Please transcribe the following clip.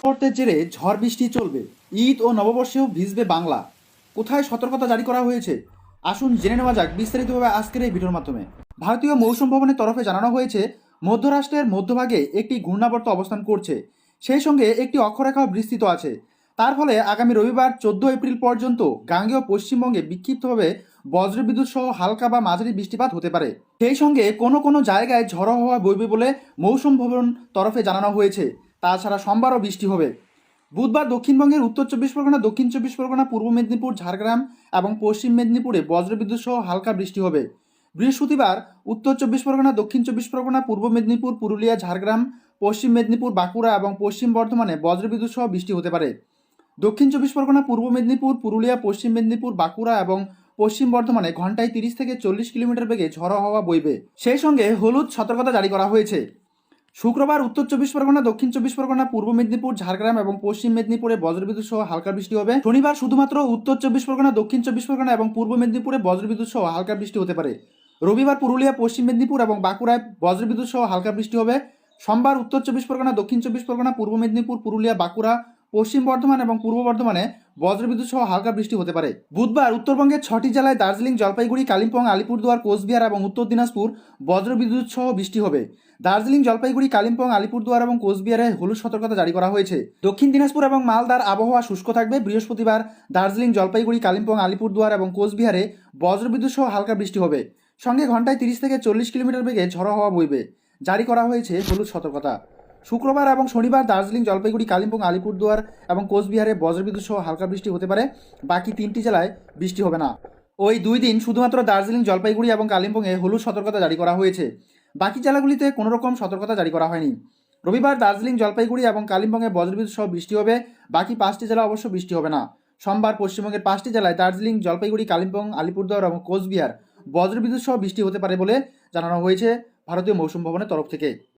শর্তের জেরে ঝড় বৃষ্টি চলবে। ঈদ ও নববর্ষেও ভিজবে বাংলা। কোথায় সতর্কতা জারি করা হয়েছে? আসুন জেনে নেওয়া যাক বিস্তারিতভাবে আজকের এই ভিডিওর মাধ্যমে। ভারতীয় মৌসুম ভবনের তরফে জানানো হয়েছে, মধ্যরাষ্ট্রের মধ্যভাগে একটি ঘূর্ণাবর্ত অবস্থান করছে। সেই সঙ্গে একটি অক্ষরেখাও বিস্তৃত আছে। তার ফলে আগামী রবিবার চোদ্দ এপ্রিল পর্যন্ত গাঙ্গেয় পশ্চিমবঙ্গে বিক্ষিপ্তভাবে বজ্রবিদ্যুৎ সহ হালকা বা মাঝারি বৃষ্টিপাত হতে পারে। সেই সঙ্গে কোনো কোনো জায়গায় ঝড়ো হওয়া বইবে বলে মৌসুম ভবন তরফে জানানো হয়েছে। তাছাড়া সোমবারও বৃষ্টি হবে। বুধবার দক্ষিণবঙ্গের উত্তর চব্বিশ পরগনা, দক্ষিণ চব্বিশ পরগনা, পূর্ব মেদিনীপুর, ঝাড়গ্রাম এবং পশ্চিম মেদিনীপুরে বজ্রবিদ্যুৎ সহ হালকা বৃষ্টি হবে। বৃহস্পতিবার উত্তর চব্বিশ পরগনা, দক্ষিণ চব্বিশ পরগনা, পূর্ব মেদিনীপুর, পুরুলিয়া, ঝাড়গ্রাম, পশ্চিম মেদিনীপুর, বাঁকুড়া এবং পশ্চিম বর্ধমানে বজ্রবিদ্যুৎ সহ বৃষ্টি হতে পারে। দক্ষিণ চব্বিশ পরগনা, পূর্ব মেদিনীপুর, পুরুলিয়া, পশ্চিম মেদিনীপুর, বাঁকুড়া এবং পশ্চিম বর্ধমানে ঘন্টায় তিরিশ থেকে চল্লিশ কিলোমিটার বেগে ঝড়ো হওয়া বইবে। সেই সঙ্গে হলুদ সতর্কতা জারি করা হয়েছে। শুক্রবার উত্তর চব্বিশ পরগনা, দক্ষিণ চব্বিশ পরগনা, পূর্ব মেদিনীপুর, ঝাড়গ্রাম এবং পশ্চিম মেদিনীপুরে বজ্রবিদ্যুৎ সহ হালকা বৃষ্টি হবে। শনিবার শুধুমাত্র উত্তর চব্বিশ পরগনা, দক্ষিণ চব্বিশ পরগনা এবং পূর্ব মেদিনীপুরে বজ্রবিদ্যুৎ সহ হালকা বৃষ্টি হতে পারে। রবিবার পুরুলিয়া, পশ্চিম মেদিনীপুর এবং বাঁকুড়ায় বজ্রবিদ্যুৎ সহ হালকা বৃষ্টি হবে। সোমবার উত্তর চব্বিশ পরগনা, দক্ষিণ চব্বিশ পরগনা, পূর্ব মেদিনীপুর, পুরুলিয়া, বাঁকুড়া পশ্চিম বর্ধমান এবং পূর্ব বর্ধমানে বজ্রবিদ্যুৎ সহ হালকা বৃষ্টি হতে পারে। বুধবার উত্তরবঙ্গের ছটি জেলায় দার্জিলিং, জলপাইগুড়ি, কালিম্পং, আলিপুরদুয়ার, কোচবিহার এবং উত্তর দিনাজপুর বজ্রবিদ্যুৎ সহ বৃষ্টি হবে। দার্জিলিং, জলপাইগুড়ি, কালিম্পং, আলিপুরদুয়ার এবং কোচবিহারে হলুদ সতর্কতা জারি করা হয়েছে। দক্ষিণ দিনাজপুর এবং মালদার আবহাওয়া শুষ্ক থাকবে। বৃহস্পতিবার দার্জিলিং, জলপাইগুড়ি, কালিম্পং, আলিপুরদুয়ার এবং কোচবিহারে বজ্রবিদ্যুৎ সহ হালকা বৃষ্টি হবে। সঙ্গে ঘন্টায় তিরিশ থেকে চল্লিশ কিলোমিটার বেগে ঝড়ো হওয়া বইবে। জারি করা হয়েছে হলুদ সতর্কতা। শুক্রবার এবং শনিবার দার্জিলিং, জলপাইগুড়ি, কালিম্পং, আলিপুরদুয়ার এবং কোচবিহারে বজ্রবিদ্যুৎ সহ হালকা বৃষ্টি হতে পারে। বাকি তিনটি জেলায় বৃষ্টি হবে না। ওই দুই দিন শুধুমাত্র দার্জিলিং, জলপাইগুড়ি এবং কালিম্পংয়ে হলুদ সতর্কতা জারি করা হয়েছে। বাকি জেলাগুলিতে কোনো রকম সতর্কতা জারি করা হয়নি। রবিবার দার্জিলিং, জলপাইগুড়ি এবং কালিম্পংয়ে বজ্রবিদ্যুৎ সহ বৃষ্টি হবে। বাকি পাঁচটি জেলা অবশ্য বৃষ্টি হবে না। সোমবার পশ্চিমবঙ্গের পাঁচটি জেলায় দার্জিলিং, জলপাইগুড়ি, কালিম্পং, আলিপুরদুয়ার এবং কোচবিহার বজ্রবিদ্যুৎ সহ বৃষ্টি হতে পারে বলে জানানো হয়েছে ভারতীয় মৌসুম ভবনের তরফ থেকে।